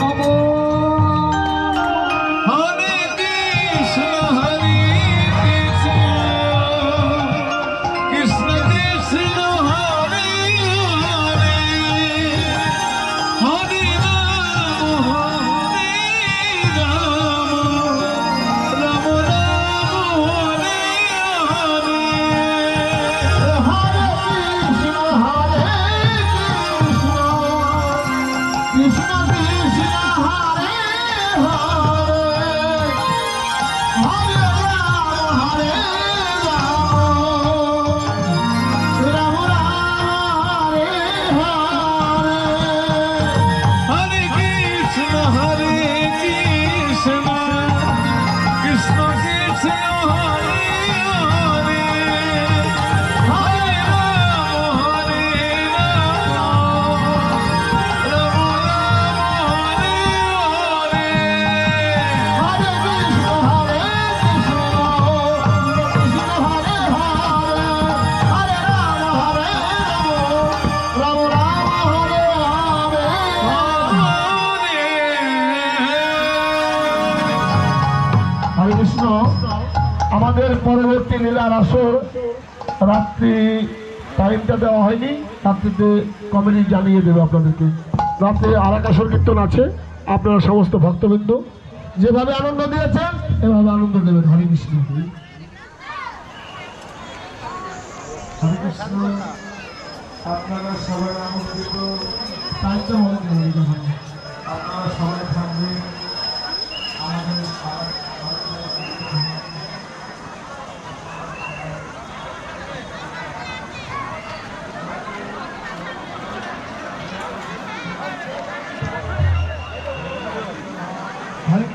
নমো আমাদের পরবর্তী লীলার আসর রাত্রি টাইমটা দেওয়া হয়নি। রাত্রিতে কমেডি জানিয়ে দেবে আপনাদেরকে। রাত্রে আর এক আসর কীর্তন আছে। আপনারা সমস্ত ভক্তবৃন্দ যেভাবে আনন্দ দিয়েছেন, এভাবে আনন্দ দেবেন। হরি কৃষ্ণ। আপনারা সবাই আমন্ত্রিত। তাই তো আপনারা সবাই থাকবেন।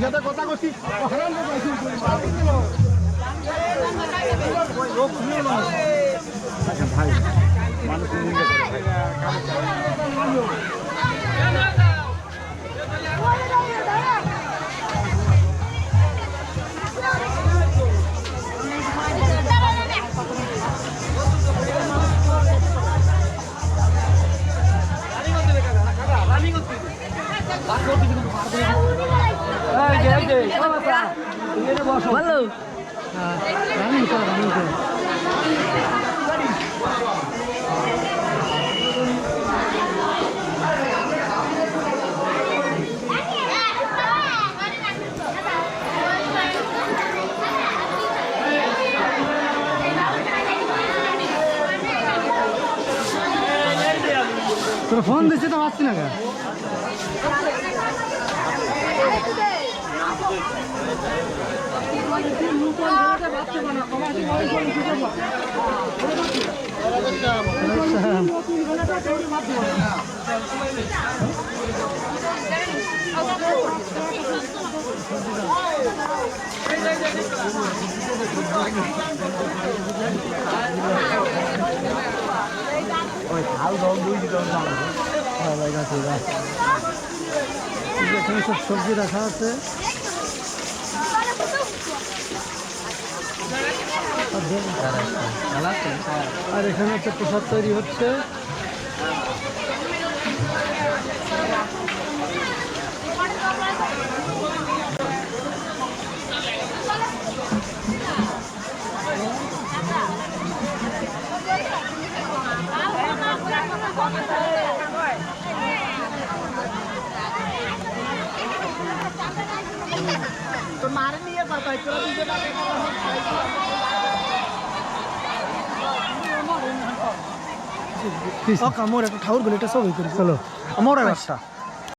সাথে কথা করছি ভালো রানিং কর রানিং তোর ফোন দিচ্ছে তো পাচ্ছি না কেন এখানে সব সবজি রাখা আছে। আর এখানে হচ্ছে প্রসাদ তৈরি হচ্ছে। আমার একটা ঠাকুর গলি এটা সবই করি চলো। আমার একটা